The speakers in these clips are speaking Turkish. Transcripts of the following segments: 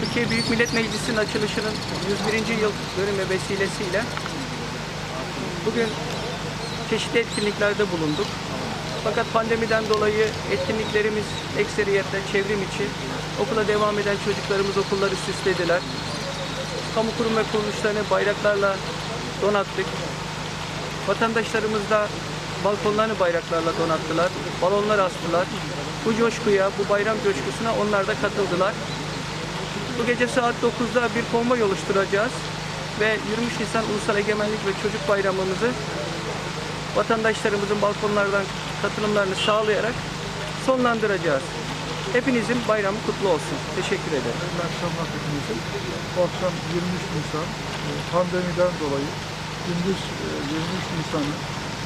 Türkiye Büyük Millet Meclisi'nin açılışının 101. yıl dönümü vesilesiyle bugün çeşitli etkinliklerde bulunduk. Fakat pandemiden dolayı etkinliklerimiz ekseriyetle çevrim içi. Okula devam eden çocuklarımız okulları süslediler. Kamu kurum ve kuruluşlarını bayraklarla donattık. Vatandaşlarımız da balkonlarını bayraklarla donattılar. Balonlar astılar. Bu coşkuya, bu bayram coşkusuna onlar da katıldılar. Bu gece saat 9'da bir konvoy oluşturacağız ve 23 Nisan Ulusal Egemenlik ve Çocuk Bayramımızı vatandaşlarımızın balkonlardan katılımlarını sağlayarak sonlandıracağız. Hepinizin bayramı kutlu olsun. Teşekkür ederim. Hayırlı akşamlar hepinize. Bu akşam 23 Nisan e, pandemiden dolayı gündüz e, 23 Nisan'ı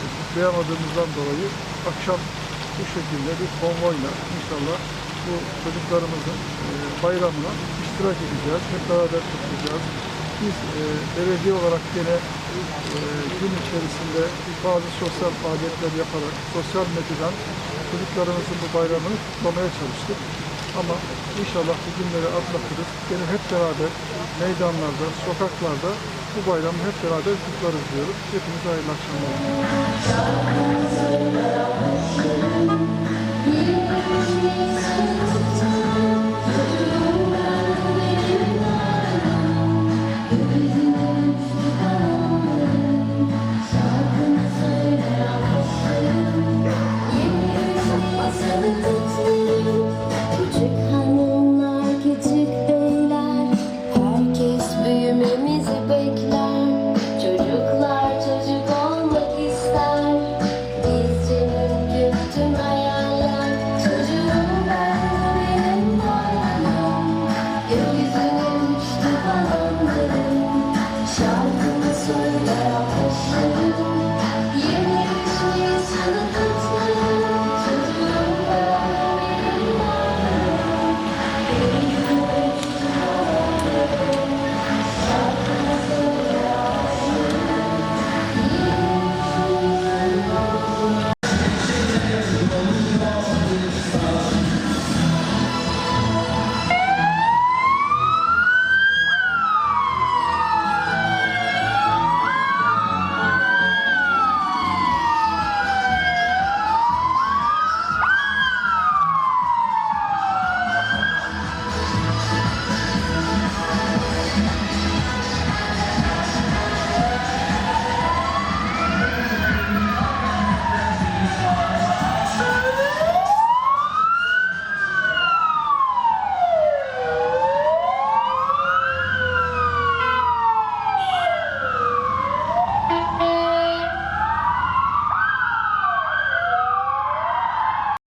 e, kutlayamadığımızdan dolayı akşam bu şekilde bir konvoyla inşallah bu çocuklarımızın e, bayramına iştirak edeceğiz. Hep beraber kutlayacağız. Biz e, belediye olarak gene e, gün içerisinde bazı sosyal faaliyetler yaparak sosyal medyadan çocuklarımızın bu bayramını kutlamaya çalıştık. Ama inşallah bu günleri atlatırız. Gene hep beraber meydanlarda, sokaklarda bu bayramı hep beraber kutlarız diyoruz. Hepinize hayırlı akşamlar.